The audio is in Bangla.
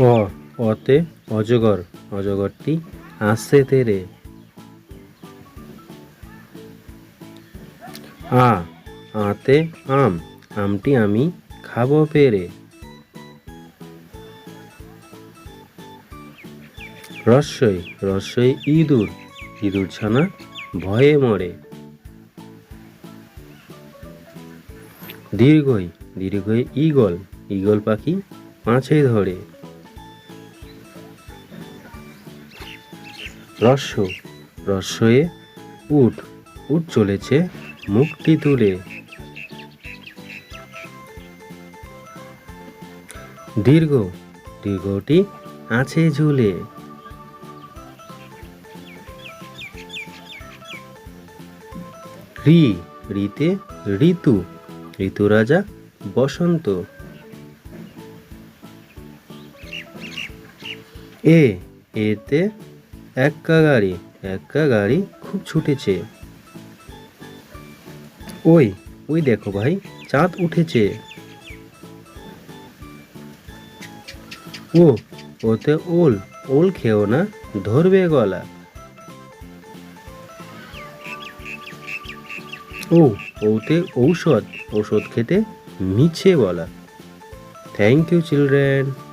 অ অতে অজগর, অজগরটি আসছে তেরে। আ, আতে আম, আমটি আমি খাব পেরে। রস্যই রস্যই ইঁদুর ইঁদুর ছানা ভয়ে মরে। দীর্ঘই দীর্ঘই ঈগল ঈগল পাখি মাছে ধরে। রস্য রস্যয়ে উট উট চলেছে মুখটি তুলে। দীর্ঘ, দীর্ঘটি আছে ঝুলে। ঋ ঋতে ঋতু ঋতু রাজা বসন্ত। এ, এতে এক্কা গাড়ি এক্কা গাড়ি খুব ছুটেছে। ওই ওই দেখো ভাই, চাঁদ উঠেছে। ও ওতে ওল ওল খেও না, ধরবে গলা। ও ওতে ঔষধ ঔষধ খেতে মিছে বলা থ্যাংক ইউ চিলড্রেন